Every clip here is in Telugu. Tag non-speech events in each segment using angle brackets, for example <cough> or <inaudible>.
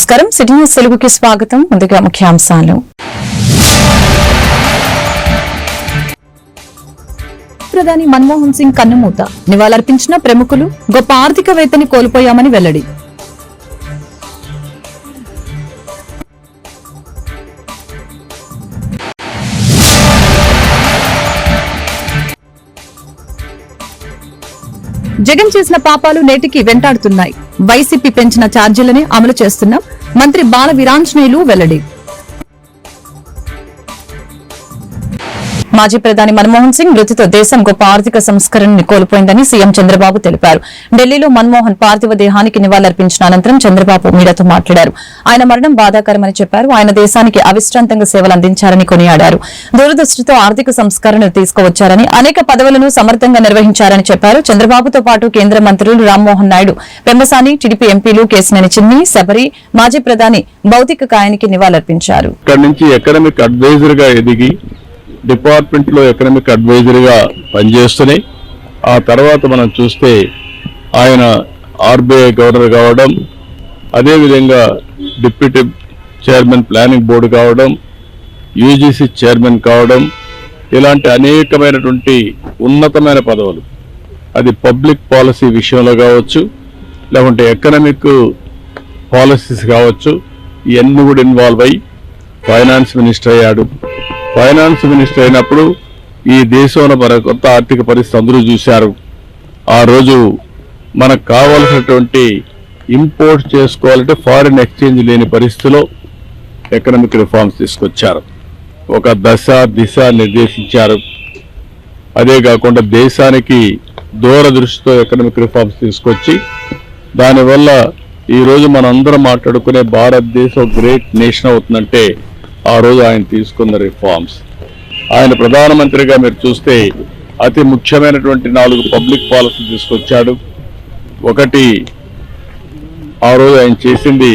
నమస్కారం. సిటీ న్యూస్ తెలుగుకి స్వాగతం. ముందుగా ముఖ్యాంశాలు. ప్రధాని మన్మోహన్ సింగ్ కన్నుమూత. నివాళులర్పించిన ప్రముఖులు గొప్ప ఆర్థికవేత్తని కోల్పోయామని వెల్లడి. జగన్ చేసిన పాపాలు నేటికి వెంటాడుతున్నాయి. వైసీపీ పెంచిన ఛార్జీలనే అమలు చేస్తున్నాం. మంత్రి బాల వీరాంజనేయులు వెల్లడి. మాజీ ప్రధాని మన్మోహన్ సింగ్ మృతితో దేశం గొప్ప ఆర్థిక సంస్కరణని కోల్పోయిందని సీఎం చంద్రబాబు తెలిపారు. ఢిల్లీలో మన్మోహన్ పార్థివ దేహానికి నివాళులర్పించిన అనంతరం చంద్రబాబు మీడియాతో మాట్లాడారు. ఆయన మరణం బాధాకరమని చెప్పారు. ఆయన దేశానికి అవిశ్రాంతంగా సేవలు అందించారని కొనియాడారు. దూరదృష్టితో ఆర్థిక సంస్కరణలు తీసుకువచ్చారని అనేక పదవులను సమర్థంగా నిర్వహించారని చెప్పారు. చంద్రబాబుతో పాటు కేంద్ర మంత్రులు రామ్మోహన్ నాయుడు పెంబసాని టీడీపీ ఎంపీలు కేసినేని చిన్ని శబరి మాజీ ప్రధాని భౌతిక కాయానికి నివాళులర్పించారు. ఇక్కడ అడ్వైజర్గా ఎదిగి డిపార్ట్మెంట్లో ఎకనామిక్ అడ్వైజర్గా పనిచేస్తున్నాయి. ఆ తర్వాత మనం చూస్తే ఆయన ఆర్బీఐ గవర్నర్ కావడం అదేవిధంగా డిప్యూటీ చైర్మన్ ప్లానింగ్ బోర్డు కావడం యూజీసీ చైర్మన్ కావడం ఇలాంటి అనేకమైనటువంటి ఉన్నతమైన పదవులు. అది పబ్లిక్ పాలసీ విషయంలో కావచ్చు లేకుంటే ఎకనామిక్ పాలసీస్ కావచ్చు ఇవన్నీ కూడా ఇన్వాల్వ్ అయ్యి ఫైనాన్స్ మినిస్టర్ అయ్యాడు. ఫైనాన్స్ మినిస్టర్ అయినప్పుడు ఈ దేశంలో కొత్త ఆర్థిక పరిస్థితి అందరూ చూశారు. ఆ రోజు మనకు కావలసినటువంటి ఇంపోర్ట్ చేసుకోవాలంటే ఫారిన్ ఎక్స్చేంజ్ లేని పరిస్థితిలో ఎకనామిక్ రిఫార్మ్స్ తీసుకొచ్చారు. ఒక దశ దిశ నిర్దేశించారు. అదే కాకుండా దేశానికి దూరదృష్టితో ఎకనామిక్ రిఫార్మ్స్ తీసుకొచ్చి దానివల్ల ఈరోజు మనందరం మాట్లాడుకునే భారతదేశం గ్రేట్ నేషన్ అవుతుందంటే ఆ రోజు ఆయన తీసుకున్న రిఫార్మ్స్ ఆయన ప్రధానమంత్రిగా మీరు చూస్తే అతి ముఖ్యమైనటువంటి నాలుగు పబ్లిక్ పాలసీ తీసుకొచ్చాడు. ఒకటి ఆ రోజు ఆయన చేసింది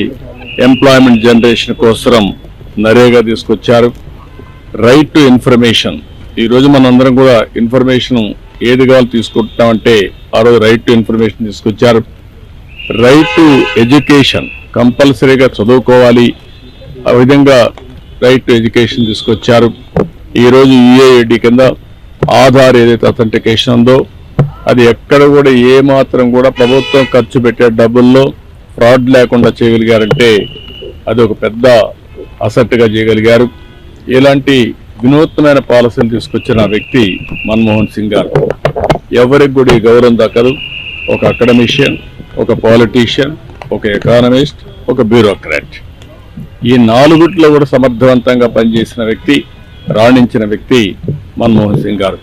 ఎంప్లాయ్మెంట్ జనరేషన్ కోసం నరేగా తీసుకొచ్చారు. రైట్ టు ఇన్ఫర్మేషన్ ఈరోజు మనందరం కూడా ఇన్ఫర్మేషన్ ఏది కావాలి తీసుకుంటున్నామంటే ఆ రోజు రైట్ టు ఇన్ఫర్మేషన్ తీసుకొచ్చారు. రైట్ టు ఎడ్యుకేషన్ కంపల్సరీగా చదువుకోవాలి. ఆ విధంగా రైట్ టు ఎడ్యుకేషన్ తీసుకొచ్చారు. ఈరోజు రోజు కింద ఆధార్ ఏదైతే అథెంటికేషన్ ఉందో అది ఎక్కడ కూడా ఏ మాత్రం కూడా ప్రభుత్వం ఖర్చు పెట్టే డబ్బుల్లో ఫ్రాడ్ లేకుండా చేయగలిగారంటే అది ఒక పెద్ద అసెట్గా చేయగలిగారు. ఇలాంటి వినూత్నమైన పాలసీలు తీసుకొచ్చిన వ్యక్తి మన్మోహన్ సింగ్ గారు. ఎవరికి కూడా ఈ గౌరవం దక్కదు. ఒక అకాడమిషియన్ ఒక పాలిటీషియన్ ఒక ఎకానమిస్ట్ ఒక బ్యూరోక్రాట్ ఈ నాలుగుట్లో కూడా సమర్థవంతంగా పనిచేసిన వ్యక్తి రాణించిన వ్యక్తి మన్మోహన్ సింగ్ గారు.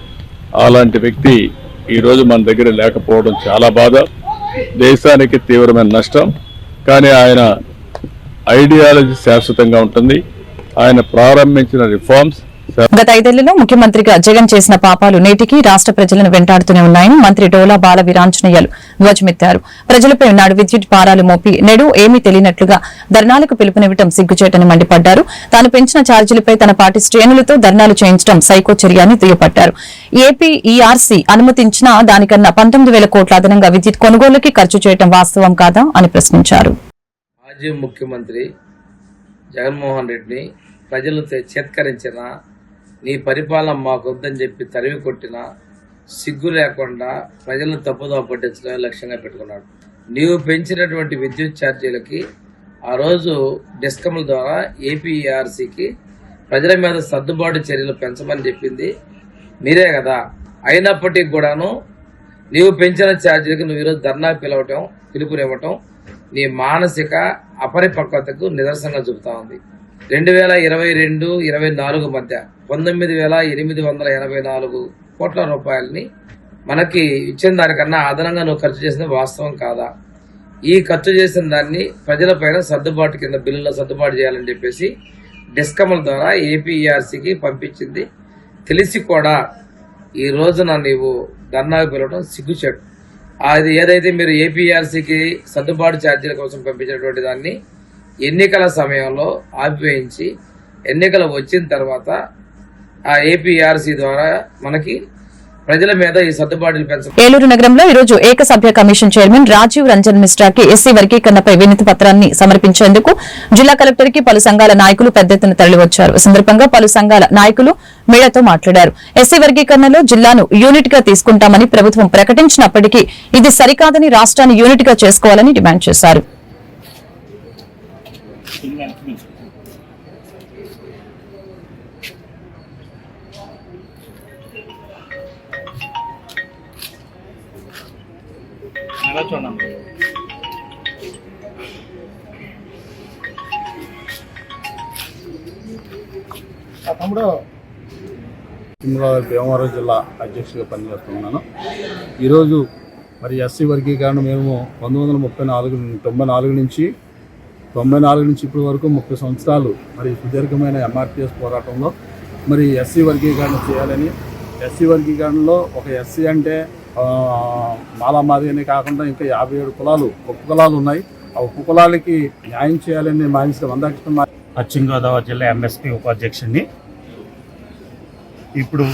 అలాంటి వ్యక్తి ఈరోజు మన దగ్గర లేకపోవడం చాలా బాధ. దేశానికి తీవ్రమైన నష్టం. కానీ ఆయన ఐడియాలజీ శాశ్వతంగా ఉంటుంది. ఆయన ప్రారంభించిన రిఫార్మ్స్ గత ఐదేళ్ళలో ముఖ్యమంత్రిగా జగన్ చేసిన పాపాలు నేటికి రాష్ట్ర ప్రజలను వెంటాడుతూనే ఉన్నాయని మంత్రి డోలా బాల వీరాంజనేయులు ధ్వజమెత్తారు. ప్రజలపై నాడు విద్యుత్ భారాలు మోపి నేడు ఏమీ తెలియనట్లుగా ధర్నాలకు పిలుపునివ్వటం సిగ్గుచేటని మండిపడ్డారు. తాను పెంచిన ఛార్జీలపై తన పార్టీ శ్రేణులతో ధర్నాలు చేయించడం సైకో చర్య అని దుయ్యపట్టారు ఏపీ ఈఆర్సీ దానికన్నా పంతొమ్మిది వేల కోట్ల అదనంగా విద్యుత్ కొనుగోలుకి ఖర్చు చేయడం వాస్తవం కాదా అని ప్రశ్నించారు. మాజీ ముఖ్యమంత్రి జగన్మోహన్ రెడ్డిని ప్రజలు చేత్కరించిన నీ పరిపాలన మాకొద్దని చెప్పి తరివి కొట్టిన సిగ్గు లేకుండా ప్రజలను తప్పుదోవ పట్టించడమే లక్ష్యంగా పెట్టుకున్నాడు. నీవు పెంచినటువంటి విద్యుత్ ఛార్జీలకి ఆ రోజు డిస్కమ్ల ద్వారా ఏపీఆర్సీకి ప్రజల మీద సర్దుబాటు చర్యలు పెంచమని చెప్పింది. మీరే కదా. అయినప్పటికీ కూడాను నీవు పెంచిన ఛార్జీలకు నువ్వు ఈరోజు ధర్నా పిలవటం పిలుపునివ్వటం నీ మానసిక అపరిపక్వతకు నిదర్శనంగా చూపుతా ఉంది. రెండు వేల ఇరవై రెండు ఇరవై నాలుగు మధ్య పంతొమ్మిది వేల ఎనిమిది వందల ఎనభై నాలుగు కోట్ల రూపాయలని మనకి ఇచ్చిన దానికన్నా అదనంగా నువ్వు ఖర్చు చేసిన వాస్తవం కాదా? ఈ ఖర్చు చేసిన దాన్ని ప్రజలపైన సర్దుబాటు కింద బిల్లులో సర్దుబాటు చేయాలని చెప్పేసి డిస్కమ్ల ద్వారా ఏపీఈఆర్సీకి పంపించింది. తెలిసి కూడా ఈ రోజున నీవు ధర్నాకు పిలవడం సిగ్గుచేటు. అది ఏదైతే మీరు ఏపీఆర్సీకి సర్దుబాటు ఛార్జీల కోసం పంపించినటువంటి దాన్ని ఎన్నికల సమయంలో ఆపివేయించి ఎన్నికలు వచ్చిన తర్వాత ఆ ఏపీఆర్సీ ద్వారా మనకి ప్రజల మీద ఈ సర్దుబాటులు పెంచారు ఏలూరు నగరంలో ఈ రోజు ఏకసభ్య కమిషన్ చైర్మన్ రాజీవ్ రంజన్ మిశ్రాకి ఎస్సీ వర్గీకరణపై వినతి పత్రాన్ని సమర్పించేందుకు జిల్లా కలెక్టర్కి పలు సంఘాల నాయకులు పెద్ద ఎత్తున తరలివచ్చారు. సందర్భంగా పలు సంఘాల నాయకులు మీడియాతో మాట్లాడారు. ఎస్సీ వర్గీకరణలో జిల్లాను యూనిట్గా తీసుకుంటామని ప్రభుత్వం ప్రకటించినప్పటికీ ఇది సరికాదని రాష్ట్రాన్ని యూనిట్గా చేసుకోవాలని డిమాండ్ చేశారు. తిమ్మరాజు భీమవరం జిల్లా అధ్యక్షుడిగా పనిచేస్తున్నాను. ఈరోజు మరి ఎస్సీ వర్గీకరణ మేము పంతొమ్మిది వందల ముప్పై నాలుగు తొంభై నాలుగు నుంచి తొంభై నాలుగు నుంచి ఇప్పటి వరకు ముప్పై సంవత్సరాలు మరి సుదీర్ఘమైన ఎంఆర్పిఎస్ పోరాటంలో మరి ఎస్సీ వర్గీకరణ చేయాలని ఎస్సీ వర్గీకరణలో ఒక ఎస్సీ అంటే మాలామాది అని కాకుండా ఇంకా యాభై ఏడు కులాలు ఉప కులాలు ఉన్నాయి. ఆ ఉప కులాలకి న్యాయం చేయాలని మానేసిన మందాకృష్ణ పశ్చిమ గోదావరి జిల్లా ఎంఎస్పీ ఉపాధ్యక్షుడిని. ఇప్పుడు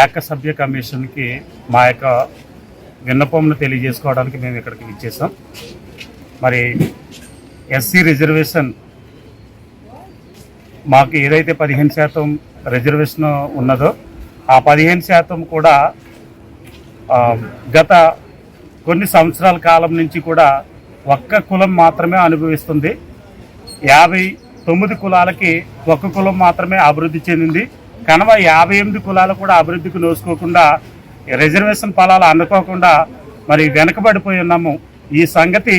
ఏకసభ్య కమిషన్కి మా యొక్క విన్నపములు తెలియజేసుకోవడానికి మేము ఇక్కడికి ఇచ్చేసాం మరి ఎస్సీ రిజర్వేషన్ మాకు ఏదైతే పదిహేను శాతం రిజర్వేషన్ ఉన్నదో ఆ పదిహేను శాతం కూడా గత కొన్ని సంవత్సరాల కాలం నుంచి కూడా ఒక్క కులం మాత్రమే అనుభవిస్తుంది. యాభై తొమ్మిది కులాలకి ఒక్క కులం మాత్రమే అభివృద్ధి చెందింది. కనుక యాభై ఎనిమిది కులాలు కూడా అభివృద్ధికి నోసుకోకుండా రిజర్వేషన్ ఫలాలు అందుకోకుండా మరి వెనకబడిపోయి ఉన్నాము. ఈ సంగతి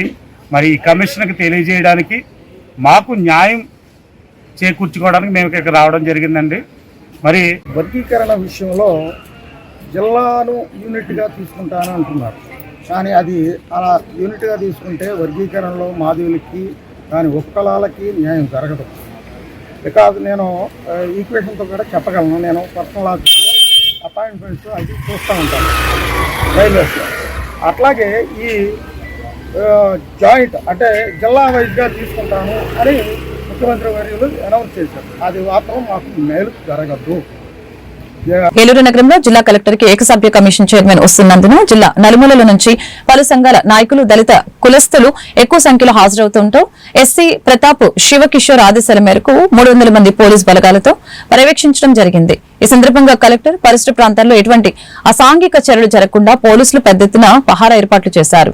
మరి ఈ కమిషన్కి తెలియజేయడానికి మాకు న్యాయం చేకూర్చుకోవడానికి మేము ఇక్కడికి రావడం జరిగిందండి. మరి వర్గీకరణ విషయంలో జిల్లాను యూనిట్గా తీసుకుంటాను అంటున్నారు. కానీ అది అలా యూనిట్గా తీసుకుంటే వర్గీకరణలో మాధవులకి దాని ఉపకలాలకి న్యాయం జరగదు. బికాజ్ నేను ఈక్వేషన్తో కూడా చెప్పగలను. నేను పర్సనల్ ఆఫీస్లో అపాయింట్మెంట్స్ అది చూస్తూ ఉంటాను. రైల్వేస్లో. అట్లాగే ఈ జాయింట్ అంటే జిల్లా వైజ్గా తీసుకుంటాను అని ముఖ్యమంత్రి వర్యులు అనౌన్స్ చేశారు. అది మాత్రం మాకు మేలు జరగద్దు ఏలూరు నగరంలో జిల్లా కలెక్టర్కి ఏకసభ్య కమిషన్ చైర్మన్ వస్తున్నందున జిల్లా నలుమూలల నుంచి పలు సంఘాల నాయకులు దళిత కులస్తులు ఎక్కువ సంఖ్యలో హాజరవుతుంటూ ఎస్సీ ప్రతాప్ శివకిషోర్ ఆదేశాల మేరకు మూడు వందల మంది పోలీస్ బలగాలతో పర్యవేక్షించడం జరిగింది. ఈ సందర్భంగా కలెక్టర్ పరిసర ప్రాంతాల్లో ఎటువంటి అసాంఘిక చర్యలు జరగకుండా పోలీసులు పెద్ద ఎత్తున పహారా ఏర్పాట్లు చేశారు.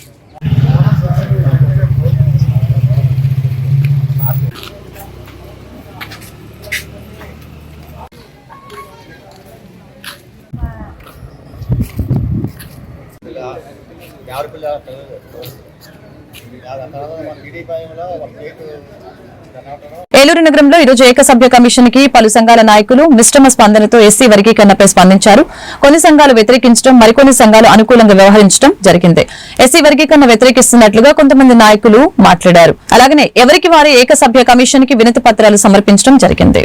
ఏలూరు నగరంలో ఈరోజు ఏకసభ్య కమిషన్కి పలు సంఘాల నాయకులు మిశ్రమ స్పందనతో ఎస్సీ వర్గీకరణపై స్పందించారు. కొన్ని సంఘాలు వ్యతిరేకించడం మరికొన్ని సంఘాలు అనుకూలంగా వ్యవహరించడం జరిగింది. ఎస్సీ వర్గీకరణ వ్యతిరేకిస్తున్నట్లుగా కొంతమంది నాయకులు మాట్లాడారు. అలాగనే ఎవరికి వారి ఏకసభ్య కమిషన్కి వినతి పత్రాలు సమర్పించడం జరిగింది.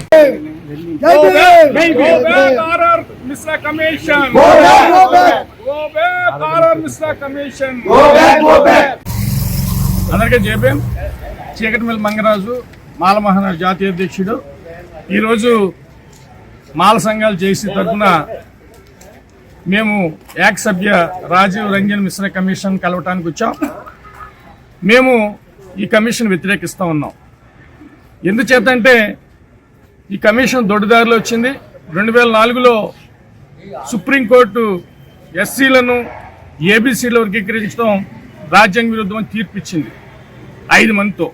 అందరికీ జేపీఎం చీకటిమిల్ మంగరాజు మాల మహానాడు జాతీయ అధ్యక్షుడు. ఈరోజు మాల సంఘాలు చేసి తరఫున మేము యాక్ సభ్య రాజీవ్ రంజన్ మిశ్రా కమిషన్ కలవటానికి వచ్చాం. మేము ఈ కమిషన్ వ్యతిరేకిస్తూ ఉన్నాం. ఎందుచేతంటే ఈ కమిషన్ దొడ్డుదారిలో వచ్చింది. రెండు వేల నాలుగులో సుప్రీంకోర్టు ఎస్సీలను ఏబీసీల వర్గీకరించడం రాజ్యాంగ విరుద్ధమని తీర్పు ఇచ్చింది ఐదు మందితో.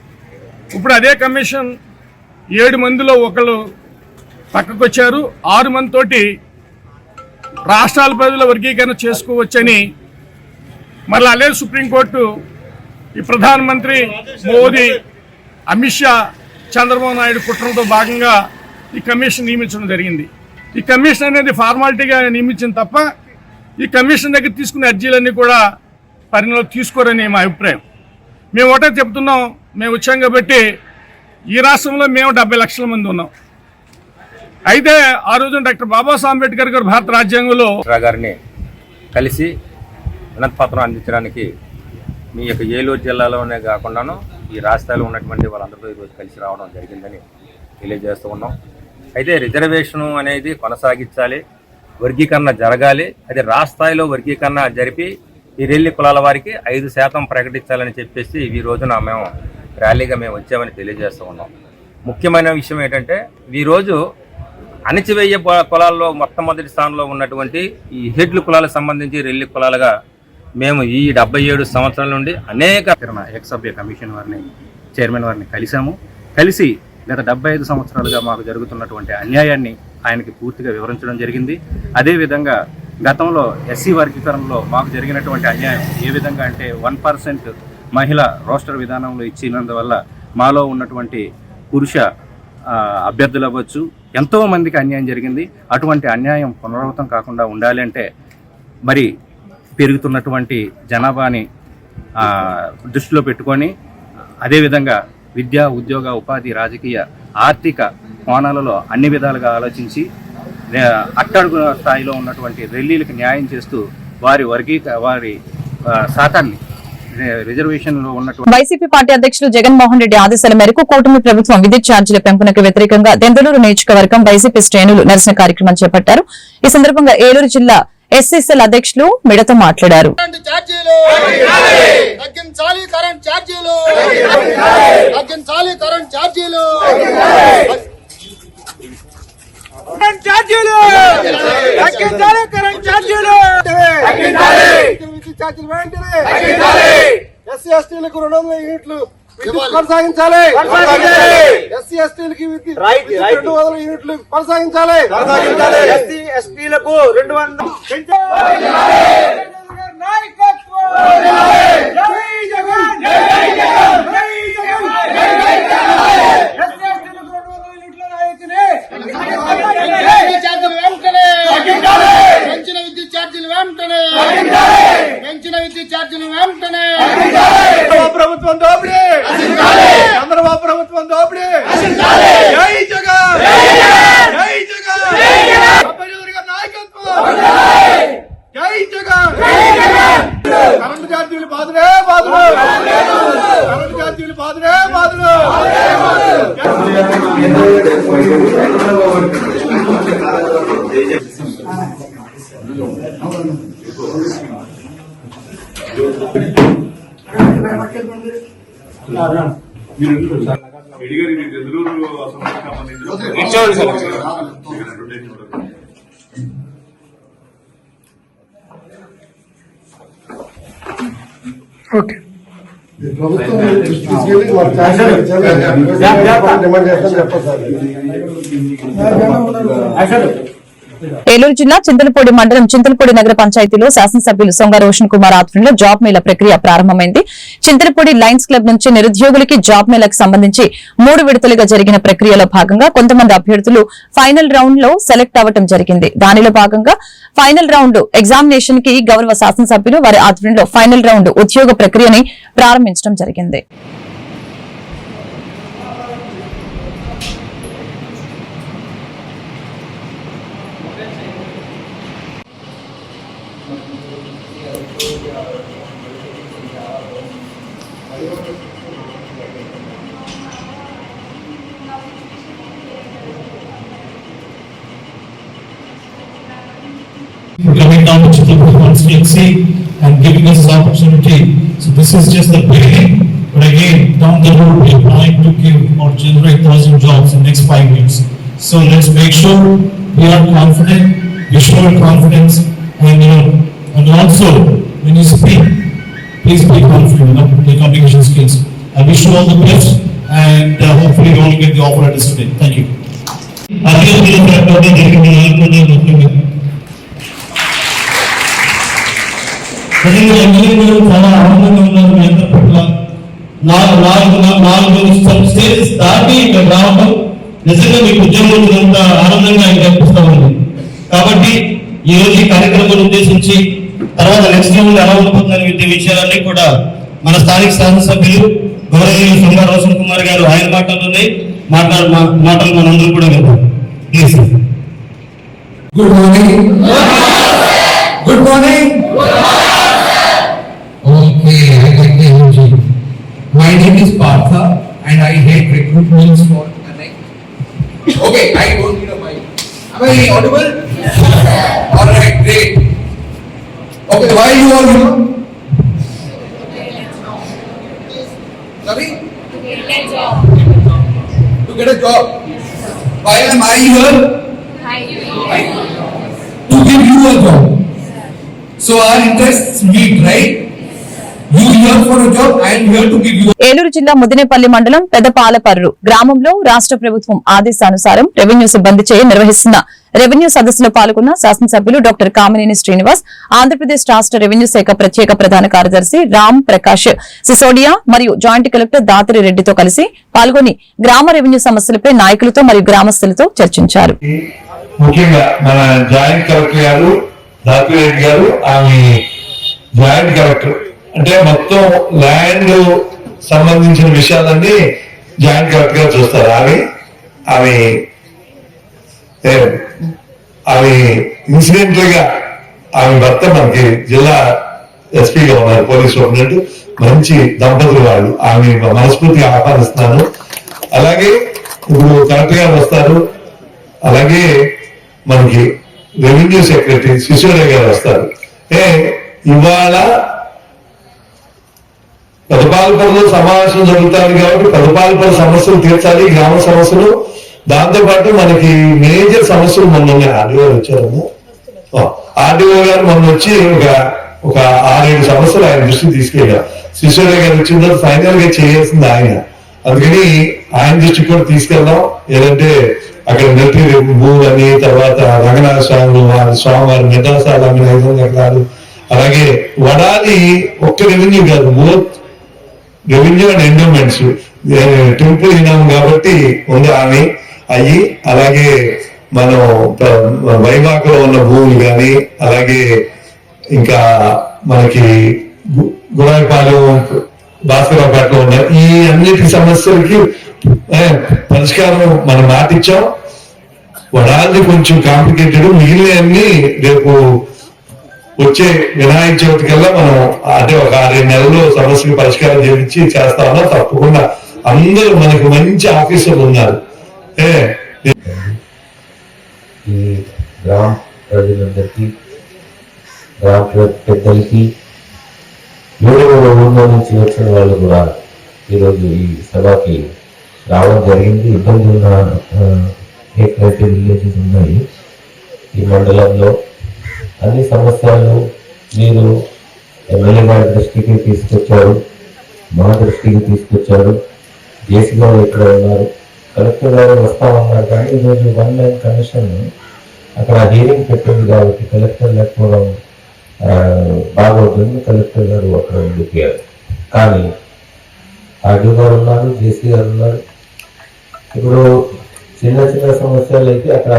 ఇప్పుడు అదే కమిషన్ ఏడు మందిలో ఒకళ్ళు పక్కకొచ్చారు. ఆరు మందితోటి రాష్ట్రాల పరిధిలో వర్గీకరణ చేసుకోవచ్చని మళ్ళీ అదే సుప్రీంకోర్టు ఈ ప్రధానమంత్రి మోదీ అమిత్ షా చంద్రబాబు నాయుడు కుట్రలతో భాగంగా ఈ కమిషన్ నియమించడం జరిగింది. ఈ కమిషన్ అనేది ఫార్మాలిటీగా నియమించింది తప్ప ఈ కమిషన్ దగ్గర తీసుకునే అర్జీలన్నీ కూడా పరిగణలో తీసుకోరని మా అభిప్రాయం. మేము ఒకటే చెప్తున్నాం మేము వచ్చాం కాబట్టి ఈ రాష్ట్రంలో మేము డెబ్బై లక్షల మంది ఉన్నాం. అయితే ఆ రోజు డాక్టర్ బాబాసాహెబ్ అంబేద్కర్ గారు భారత రాజ్యాంగంలో గారిని కలిసి వినతి పత్రం అందించడానికి మీ యొక్క ఏలూరు జిల్లాలోనే కాకుండాను ఈ రాష్ట్రాల్లో ఉన్నటువంటి వాళ్ళందరితో ఈరోజు కలిసి రావడం జరిగిందని తెలియజేస్తూ ఉన్నాం. అయితే రిజర్వేషను అనేది కొనసాగించాలి వర్గీకరణ జరగాలి అది రాష్ట్రాయిలో వర్గీకరణ జరిపి ఈ రెల్లి కులాల వారికి ఐదు శాతం ప్రకటించాలని చెప్పేసి ఈ రోజున మేము ర్యాలీగా మేము వచ్చామని తెలియజేస్తూ ఉన్నాం. ముఖ్యమైన విషయం ఏంటంటే ఈరోజు అణచివేయ కులాల్లో మొట్టమొదటి స్థానంలో ఉన్నటువంటి ఈ హెడ్లు కులాలకు సంబంధించి రెల్లి కులాలుగా మేము ఈ డెబ్బై ఏడు సంవత్సరాల నుండి అనేక ఎక్సభ్య కమిషన్ వారిని చైర్మన్ వారిని కలిశాము. కలిసి గత డెబ్బై ఐదు సంవత్సరాలుగా మాకు జరుగుతున్నటువంటి అన్యాయాన్ని ఆయనకి పూర్తిగా వివరించడం జరిగింది. అదేవిధంగా గతంలో ఎస్సీ వర్గీకరణలో మాకు జరిగినటువంటి అన్యాయం ఏ విధంగా అంటే వన్ పర్సెంట్ మహిళ రోస్టర్ విధానంలో ఇచ్చినందువల్ల మాలో ఉన్నటువంటి పురుష అభ్యర్థులు అవ్వచ్చు. ఎంతో మందికి అన్యాయం జరిగింది. అటువంటి అన్యాయం పునరావృతం కాకుండా ఉండాలి అంటే మరి పెరుగుతున్నటువంటి జనాభాని దృష్టిలో పెట్టుకొని అదేవిధంగా విద్య ఉద్యోగ ఉపాధి రాజకీయ ఆర్థిక కోణాలలో అన్ని విధాలుగా ఆలోచించి అట్టడుగు స్థాయిలో ఉన్నటువంటి రెల్లీలకు న్యాయం చేస్తూ వారి వర్గీక వారి శాతాన్ని వైసీపీ పార్టీ అధ్యక్షులు జగన్మోహన్ రెడ్డి ఆదేశాల మేరకు కూటమి ప్రభుత్వం విద్యుత్ ఛార్జీల పెంపునకు వ్యతిరేకంగా దెందలూరు నియోజకవర్గం వైసీపీ శ్రేణులు నిరసన కార్యక్రమం చేపట్టారు. ఈ సందర్భంగా ఏలూరు జిల్లా ఎస్ఎస్ఎల్ అధ్యక్షులు మిడతో మాట్లాడారు. తగ్గించాలి కరెంట్ ఛార్జీలు! కరెంట్ ఛార్జీలు కరెంట్ తగ్గించాలి కరెంట్ ఛార్జీలు ఛార్జీలు వెంటనే ఎస్సీ ఎస్టీలకు రెండు వందల యూనిట్లు విద్యుత్ కొనసాగించాలి ఎస్సీ ఎస్టీలకి విద్యుత్ రెండు వందల యూనిట్లు కొనసాగించాలి ఎస్సీ ఎస్టీలకు రెండు వందల నాయకత్వం జై జగన్ జై జగన్ జై జగన్ ఎస్సీ ఎస్టీలకు రెండు వందల యూనిట్ల నాయకుని ఛార్జీలు వెంటనే పెంచిన విద్యుత్ ఛార్జీలు వెంటనే. పెంచిన విద్యుత్ ఛార్జీలు వెంటనే ప్రభుత్వం దోపిడీ. చంద్రబాబు ప్రభుత్వం దోపిడీ. ఓకే ప్రభుత్వం తీసుకెళ్ళి వారు డిమాండ్ చేస్తాను చెప్పండి సార్ ఏలూరు జిల్లా చింతలపూడి మండలం చింతలపూడి నగర పంచాయతీలో శాసనసభ్యులు సొంగ రోషన్ కుమార్ ఆధ్వర్యంలో జాబ్ మేళ ప్రక్రియ ప్రారంభమైంది. చింతలపూడి లయన్స్ క్లబ్ నుంచి నిరుద్యోగులకి జాబ్ మేళకు సంబంధించి మూడు విడతలుగా జరిగిన ప్రక్రియలో భాగంగా కొంతమంది అభ్యర్థులు ఫైనల్ రౌండ్లో సెలెక్ట్ అవ్వడం జరిగింది. దానిలో భాగంగా ఫైనల్ రౌండ్ ఎగ్జామినేషన్కి గౌరవ శాసనసభ్యులు వారి ఆధ్వర్యంలో ఫైనల్ రౌండ్ ఉద్యోగ ప్రక్రియని ప్రారంభించడం జరిగింది. Coming down to Chitapur constituency and giving us this opportunity. So this is just the beginning, but again, down the road, we are planning to give or generate thousand jobs in the next five years. So let's make sure we are confident, we show confidence, and you know, and also, when you speak, please be confident, you know, the communication skills. I wish you all the best, and uh, hopefully you all get the offer at today. Thank you. అందరూ చాలా ఆనందంగా ఉన్నారు మీ అందరి పట్ల నాలుగు నాలుగు నాలుగు స్టేజెస్ దాటి ఇక్కడ రావడం నిజంగా మీకు ఉద్యోగం వచ్చినంత ఆనందంగా ఆయన కనిపిస్తా ఉంది. కాబట్టి ఈ రోజు ఈ కార్యక్రమాన్ని ఉద్దేశించి తర్వాత నెక్స్ట్ లెవెల్ ఎలా ఉంటుందని విషయాలన్నీ కూడా మన స్థానిక శాసనసభ్యులు గౌరవనీయులు సుందర రోషన్ కుమార్ గారు ఆయన మాటల్లోనే మాట్లాడు మా- మాటలు మనందరూ కూడా విందాం. Please Good morning. Good morning. Okay, I like the energy. My name is Partha and I hate recruitments for connect. Okay, I don't need a mic. Am I audible? <laughs> Alright, great. Okay, why are you all here? Sorry? To get a job. To get a job? Why am I here? to give you a job. So our interests meet, right? Eluru జిల్లా ముదినేపల్లి మండలం పెదపాలపర్రు గ్రామంలో రాష్ట్ర ప్రభుత్వం ఆదేశానుసారం రెవెన్యూ సిబ్బందిచే నిర్వహిస్తున్న రెవెన్యూ సదస్సులో పాల్గొన్న శాసనసభ్యులు డాక్టర్ కామినేని శ్రీనివాస్ ఆంధ్రప్రదేశ్ రాష్ట్ర రెవెన్యూ శాఖ ప్రత్యేక ప్రధాన కార్యదర్శి రామ్ ప్రకాష్ సిసోడియా మరియు జాయింట్ కలెక్టర్ దాతరి రెడ్డితో కలిసి పాల్గొని గ్రామ రెవెన్యూ సమస్యలపై నాయకులతో మరియు గ్రామస్తులతో చర్చించారు. ముఖ్యంగా మన జాయింట్ కలెక్టర్ గారు దాపిరెడ్డి గారు ఆమె జాయింట్ కలెక్టర్ అంటే మొత్తం ల్యాండ్ సంబంధించిన విషయాలన్నీ జాయింట్ కలెక్టర్గా చూస్తారు. అవి అవి ఏ, ఆమె ఇన్సిడెంట్గా ఆమె భర్త మనకి జిల్లా ఎస్పీగా ఉన్నారు పోలీస్ సూపరింటెండెంట్. మంచి దంపతులు వాళ్ళు. ఆమె మనస్ఫూర్తిగా ఆహ్వానిస్తున్నాను. అలాగే ఇప్పుడు కలెక్టర్ గారు వస్తారు. అలాగే మనకి రెవెన్యూ సెక్రటరీ శిశురే గారు వస్తారు. ఏ ఇవాళ పెదపాలపురంలో సమావేశం జరుగుతుంది కాబట్టి పెదపాలపుర సమస్యలు తీర్చాలి గ్రామ సమస్యలు. దాంతో పాటు మనకి మేజర్ సమస్యలు మొన్న ఆర్డీఓ వచ్చారము ఆర్డీఓ గారు మొన్న వచ్చి ఒక ఒక ఆరేడు సమస్యలు ఆయన దృష్టికి తీసుకెళ్ళారు. శిశురయ్య గారు వచ్చిన తర్వాత ఫైనల్గా చేయాల్సింది ఆయన. అందుకని ఆయన దృష్టికి కూడా తీసుకెళ్దాం. ఏదంటే అక్కడ మిలిటరీ భూములు అని తర్వాత రంగనాథ స్వామి వారి స్వామివారి నిదాసాలు అమ్మిన ఐదు వందల అలాగే వడాలి ఒక్క రెవెన్యూ కాదు బోత్ రెవెన్యూ ఎండోమెంట్స్ టెంపుల్ విన్నాం కాబట్టి ఉంది ఆమె అయ్యి అలాగే మనం వైవాకలో ఉన్న భూములు కానీ అలాగే ఇంకా మనకి గు- గురాయిపాలెం ఉన్న ఈ అన్నిటి సమస్యలకి పరిష్కారం మనం మాటిచ్చాం. వడాది కొంచెం కాంప్లికేటెడ్ మిగిలినవన్నీ రేపు వచ్చే వినాయక చవితి కల్లా మనం అంటే ఒక ఆరు నెలల్లో సమస్యకు పరిష్కారం చేయించి చేస్తామన్నా తప్పకుండా అందరూ మనకి మంచి ఆఫీసర్లు ఉన్నారు. ఏ? గ్రామ ప్రజలందరికీ గ్రామ పెద్దలకి ఊళ్ళో నుంచి వచ్చిన వాళ్ళు కూడా ఈరోజు ఈ సభకి రావడం జరిగింది. ఇబ్బంది ఉన్న ఆ, విలేజెస్ ఉన్నాయి? ఈ మండలంలో అన్ని సమస్యలు మీరు ఎమ్మెల్యే గారి దృష్టికి తీసుకొచ్చారు మా దృష్టికి తీసుకొచ్చారు. జేసీ గారు ఎక్కడ ఉన్నారు. కలెక్టర్ గారు వస్తా ఉన్నారు కానీ ఈరోజు వన్ లైన్ కమిషన్ అక్కడ హీరింగ్ పెట్టింది కాబట్టి కలెక్టర్ లేకపోవడం బాగోతుంది. కలెక్టర్ గారు అక్కడ ఉండిపోయారు. కానీ ఆర్డీ గారు ఉన్నారు జేసీ గారు ఉన్నారు. ఇప్పుడు చిన్న చిన్న సమస్యలు అయితే అక్కడ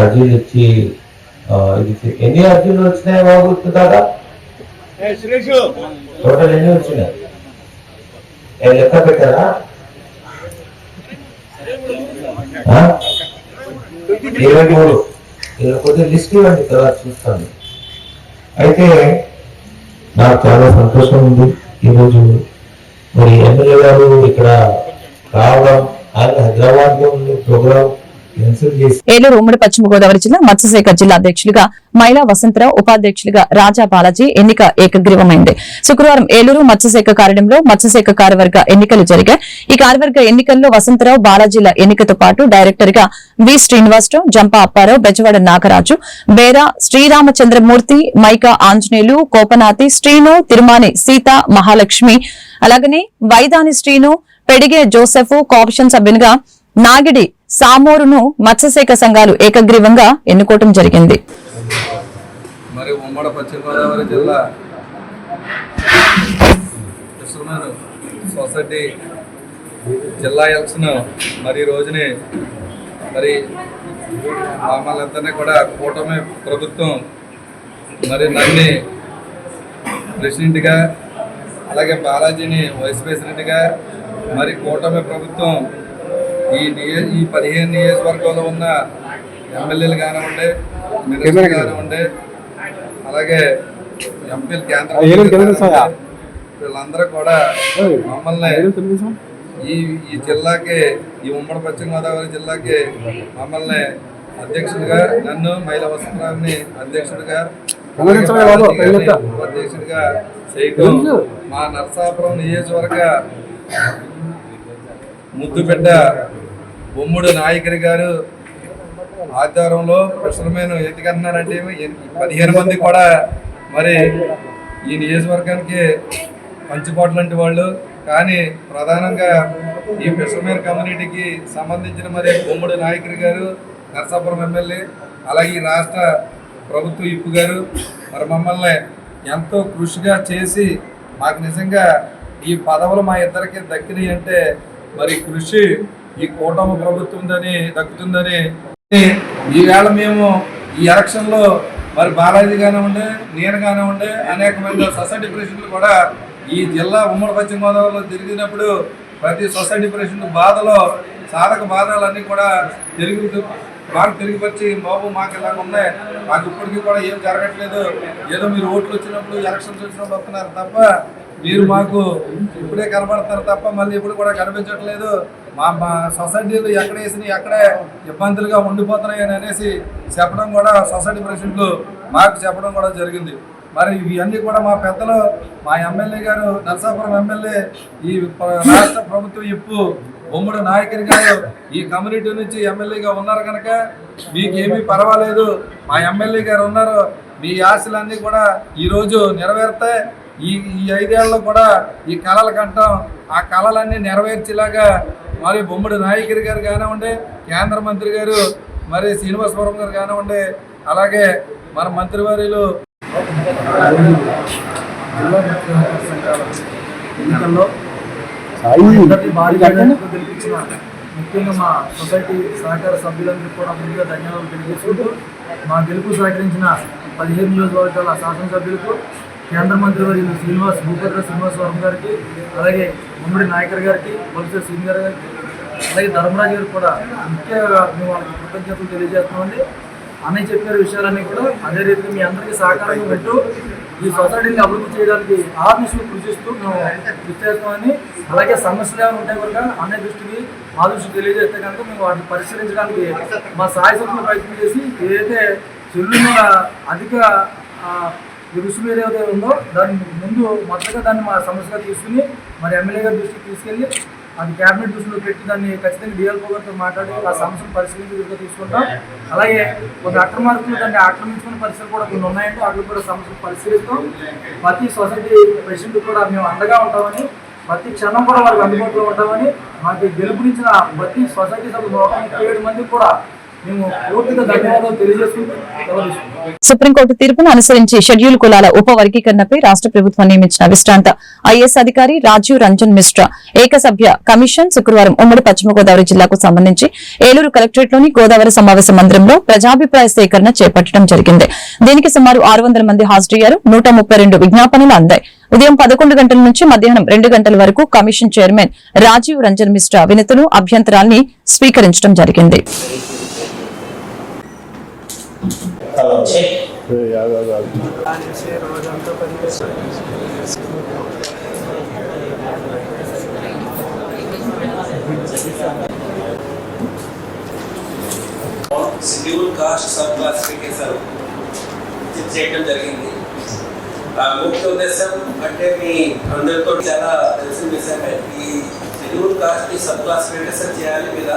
అర్జీలు ఇచ్చి ఇది ఎన్ని అర్జీలు వచ్చినాయి బాబు దాదా టోటల్ ఎన్ని వచ్చినాయి? ఏ లెక్క పెట్టారా? ఇరవై మూడు. ఇలా కొద్దిగా లిస్ట్ ఇవ్వండి తర్వాత చూస్తాను. అయితే నాకు చాలా సంతోషం ఉంది ఈరోజు. మరి ఎమ్మెల్యే గారు ఇక్కడ రావడం ఆయన హైదరాబాద్లో ఉండే ప్రోగ్రామ్ ఏలూరు ఉమ్మడి పశ్చిమ గోదావరి జిల్లా మత్స్యశాఖ జిల్లా అధ్యక్షులుగా మహిళా వసంతరావు ఉపాధ్యక్షులుగా రాజా బాలాజీ ఎన్నిక ఏకగ్రీవమైంది. శుక్రవారం ఏలూరు మత్స్యశాఖ కార్యాలయంలో మత్స్యశాఖ కార్యవర్గ ఎన్నికలు జరిగాయి. ఈ కార్యవర్గ ఎన్నికల్లో వసంతరావు బాలాజీల ఎన్నికతో పాటు డైరెక్టర్గా వి శ్రీనివాసరావు జంపా అప్పారావు బెజవాడ నాగరాజు బేరా శ్రీరామచంద్రమూర్తి మైకా ఆంజనేయులు కోపనాతి శ్రీను తిరుమాని సీత మహాలక్ష్మి అలాగనే వైదాని శ్రీను పెడిగే జోసెఫ్ కోఆప్షన్ సభ్యునిగా నాగిడి సామూరును మత్స్యశాఖ సంఘాలు ఏకగ్రీవంగా ఎన్నుకోవటం జరిగింది. మరి ఉమ్మడి పశ్చిమ గోదావరి జిల్లా సొసైటీ జిల్లా ఎలక్షన్ మరి రోజునే మరి మమ్మల్ని కూడా కూటమి ప్రభుత్వం మరి నన్ను ప్రెసిడెంట్గా అలాగే బాలాజీని వైస్ ప్రెసిడెంట్గా మరి కూటమి ప్రభుత్వం ఈ నియో ఈ పదిహేను నియోజకవర్గంలో ఉన్న ఎమ్మెల్యేలు కానివ్వండి మినిస్టర్లు కానివ్వండి అలాగే ఎంపీలు కేంద్ర వీళ్ళందరూ కూడా మమ్మల్ని ఈ ఈ జిల్లాకి ఈ ఉమ్మడి పశ్చిమ గోదావరి జిల్లాకి మమ్మల్ని అధ్యక్షుడిగా నన్ను మహిళా వసంతరావుని అధ్యక్షుడిగా ఉపాధ్యక్షుడిగా చేయటం మా నరసాపురం నియోజకవర్గ ముద్దుబిడ్డ బొమ్ముడు నాయకుడి గారు ఆధ్వర్యంలో ప్రసరమైన ఎందుకంటున్నారంటే పదిహేను మంది కూడా మరి ఈ నియోజకవర్గానికి పంచుకోట లాంటి వాళ్ళు. కానీ ప్రధానంగా ఈ ఫిషర్మెన్ కమ్యూనిటీకి సంబంధించిన మరి బొమ్ముడు నాయకుడి గారు నరసాపురం ఎమ్మెల్యే అలాగే ఈ రాష్ట్ర ప్రభుత్వ ఇప్పు గారు మరి మమ్మల్ని ఎంతో కృషిగా చేసి మాకు నిజంగా ఈ పదవులు మా ఇద్దరికి దక్కినాయి అంటే మరి కృషి ఈ కూటమి ప్రభుత్వందని దక్కుతుందని ఈవేళ మేము ఈ ఎలక్షన్లో మరి బాలాజీ కానివ్వండి నేను కానివ్వండి అనేక మంది సొసైటీ ప్రెసిడెంట్లు కూడా ఈ జిల్లా ఉమ్మడి పశ్చిమ గోదావరిలో తిరిగినప్పుడు ప్రతి సొసైటీ ప్రెసిడెంట్ బాధలో సాధక బాధలన్నీ కూడా తిరిగి బాగా తిరిగిపరిచి బాబు మాకు ఇలా ఉన్నాయి మాకు ఇప్పటికీ కూడా ఏం జరగట్లేదు ఏదో మీరు ఓట్లు వచ్చినప్పుడు ఎలక్షన్స్ వచ్చినప్పుడు వస్తున్నారు తప్ప మీరు మాకు ఇప్పుడే కనబడతారు తప్ప మళ్ళీ ఇప్పుడు కూడా కనిపించట్లేదు. మా మా సొసైటీలు ఎక్కడ వేసినాయి ఎక్కడే ఇబ్బందులుగా ఉండిపోతున్నాయి అని అనేసి చెప్పడం కూడా సొసైటీ ప్రెసిడెంట్లు మాకు చెప్పడం కూడా జరిగింది. మరి ఇవన్నీ కూడా మా పెద్దలు మా ఎమ్మెల్యే గారు నరసాపురం ఎమ్మెల్యే ఈ రాష్ట్ర ప్రభుత్వం ఇప్పు ఉమ్మడి నాయకుని గారు ఈ కమ్యూనిటీ నుంచి ఎమ్మెల్యేగా ఉన్నారు కనుక మీకేమీ పర్వాలేదు. మా ఎమ్మెల్యే గారు ఉన్నారు. మీ ఆశలన్నీ కూడా ఈరోజు నెరవేరుతాయి. ఈ ఈ ఐదేళ్ళలో కూడా ఈ కళలు కంటాం ఆ కళలన్నీ నెరవేర్చేలాగా మరి బొమ్మడి నాయకుడి గారు కానివ్వండి కేంద్ర మంత్రి గారు మరి శ్రీనివాసపురం గారు కానివ్వండి అలాగే మన మంత్రివర్యులు. జిల్లా ఎన్నికల్లో గెలిపించిన ముఖ్యంగా మా సొసైటీ సహకార సభ్యులందరికీ కూడా ముందుగా ధన్యవాదాలు తెలియజేసుకుంటూ మా గెలుపు సహకరించిన పదిహేను నియోజకవర్గాల శాసనసభ్యులకు కేంద్ర మంత్రి వర్యులు శ్రీనివాస్ భూపేంద్ర శ్రీనివాస్ గారికి అలాగే ముమ్మడి నాయకర్ గారికి బొలిసే సింగ్ గారికి అలాగే ధర్మరాజు గారికి కూడా ముఖ్యంగా మేము వాళ్ళకి కృతజ్ఞతలు తెలియజేస్తున్నామండి. అన్నయ్య చెప్పిన విషయాలన్నీ కూడా అదే రీతిగా మీ అందరికీ సహకారం పెట్టు. ఈ సొసైటీని అభివృద్ధి చేయడానికి ఆ కృషిస్తూ మేము కృషి చేస్తామని అలాగే సమస్యలు ఏమైనా ఉంటాయి కనుక అన్నయ్య దృష్టికి మా దృష్టికి తెలియజేస్తే కనుక మేము వాటిని పరిశీలించడానికి మా సాయశక్తులు ప్రయత్నం చేసి ఏదైతే చెల్లు అధిక ఈ రుసుము ఏదైతే ఉందో దాని ముందు మొదటగా దాన్ని మా సమస్యగా తీసుకుని మరి ఎమ్మెల్యే గారి దృష్టికి తీసుకెళ్ళి అది క్యాబినెట్ దృష్టిలో పెట్టి దాన్ని ఖచ్చితంగా డిఎల్పో గారితో మాట్లాడి ఆ సమస్యను పరిశీలించి తీసుకుంటాం. అలాగే కొన్ని అక్రమార్కులు దాన్ని ఆక్రమించుకునే పరిస్థితులు కూడా కొన్ని ఉన్నాయంటే అవి కూడా సమస్యను పరిశీలిస్తాం. ప్రతి సొసైటీ ప్రెసిడెంట్ కూడా మేము అండగా ఉంటామని ప్రతి క్షణం కూడా వారికి అందుబాటులో ఉంటామని మాకు గెలుపునిచ్చిన ప్రతి సొసైటీ సభ్యులు నూట ముప్పై ఏడు మందికి కూడా సుప్రీంకోర్టు తీర్పును అనుసరించి షెడ్యూల్ కులాల ఉపవర్గీకరణపై రాష్ట్ర ప్రభుత్వం నియమించిన విశ్రాంత ఐఏఎస్ అధికారి రాజీవ్ రంజన్ మిశ్రా ఏకసభ్య కమిషన్ శుక్రవారం ఉమ్మడి పశ్చిమ గోదావరి జిల్లాకు సంబంధించి ఏలూరు కలెక్టరేట్లోని గోదావరి సమావేశ మందిరంలో ప్రజాభిప్రాయ సేకరణ చేపట్టడం జరిగింది. దీనికి సుమారు ఆరు వందల మంది హాజరయ్యారు. నూట ముప్పై రెండు విజ్ఞాపనలు అందాయి. ఉదయం పదకొండు గంటల నుంచి మధ్యాహ్నం రెండు గంటల వరకు కమిషన్ చైర్మన్ రాజీవ్ రంజన్ మిశ్రా వినతులు అభ్యంతరాల్ని స్వీకరించడం జరిగింది. షెడ్యూల్ కాస్ట్ సబ్ క్లాసిఫికేషన్ చేయడం జరిగింది. ఆ ముఖ్య ఉద్దేశం అంటే మీ అందరితో చాలా తెలిసిన విషయమే ఈ షెడ్యూల్ కాస్ట్ సబ్ క్లాసిఫికేషన్ చేయాలి మీద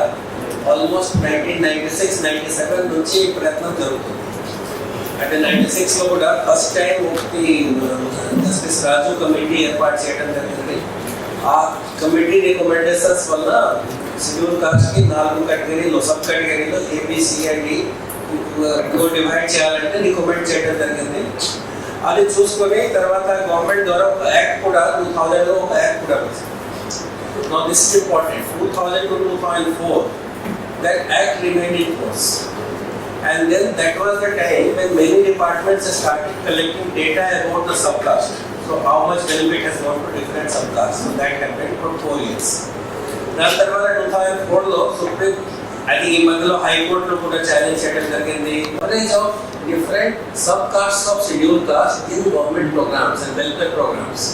almost nineteen ninety six ninety seven నుంచి ఈ ప్రయత్నం జరుగుతుంది. అంటే నైన్టీ సిక్స్లో కూడా ఫస్ట్ టైం ఒకటి జస్టిస్ రాజు కమిటీ ఏర్పాటు చేయడం జరిగింది. ఆ కమిటీ రికమెండేషన్స్ వల్ల షెడ్యూల్ కాస్ట్కి నాలుగు కేటగిరీలు సబ్ కేటగిరీలో ఏబిసిఐడి డివైడ్ చేయాలంటే రికమెండ్ చేయడం జరిగింది. అది చూసుకొని తర్వాత గవర్నమెంట్ ద్వారా ఒక యాక్ట్ కూడా టూ థౌజండ్లో ఒక యాక్ట్ కూడా వచ్చింది. Now this is important. 2000 to 2004, that act remained in force. And then that was the time when many departments started collecting data about the subclass. So how much benefit has gone to different subclass. So that happened for four years. Now, there was a 2004 law, so I think मतलब हाई high court पूरा चैलेंज सेटल करके the knowledge of of different caste of of caste in government programs and welfare programs.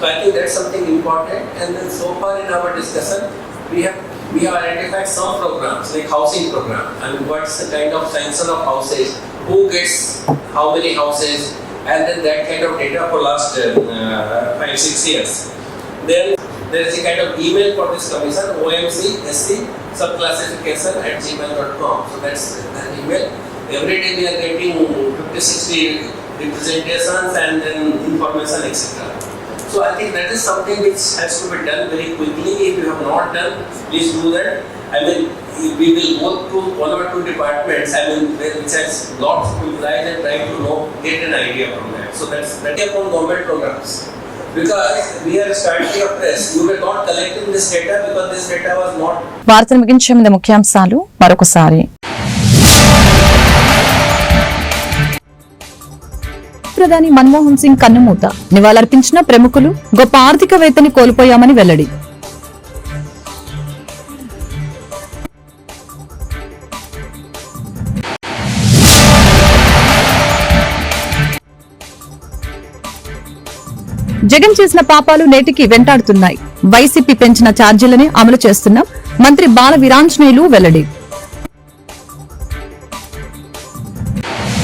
So I think that's something important. And then so far in our discussion, we have identified some programs like housing program and what's the kind of sanction of houses? Who gets how many houses? And then that kind of data for last uh, five six years. Then there is a kind of email for this commission omc sc subclassification at gmail.com so that's an email. Every day we are getting 50 60 representations and then information etc so I think that is something which has to be done very quickly. If you have not done, please do that. I mean, we will go to one or two departments, I mean, which has lots of employees and try to know, get an idea from that. So that's that upon government programs. Because we are starting a ప్రధాని మన్మోహన్ సింగ్ కన్నుమూత. నివాళులర్పించిన ప్రముఖులు గొప్ప ఆర్థికవేత్తని కోల్పోయామని వెల్లడి. జగన్ చేసిన పాపాలు నేటికి వెంటాడుతున్నాయి. వైసీపీ పెంచిన ఛార్జీలని అమలు చేస్తున్నాం మంత్రి బాల వీరాంజనేయులు వెల్లడి.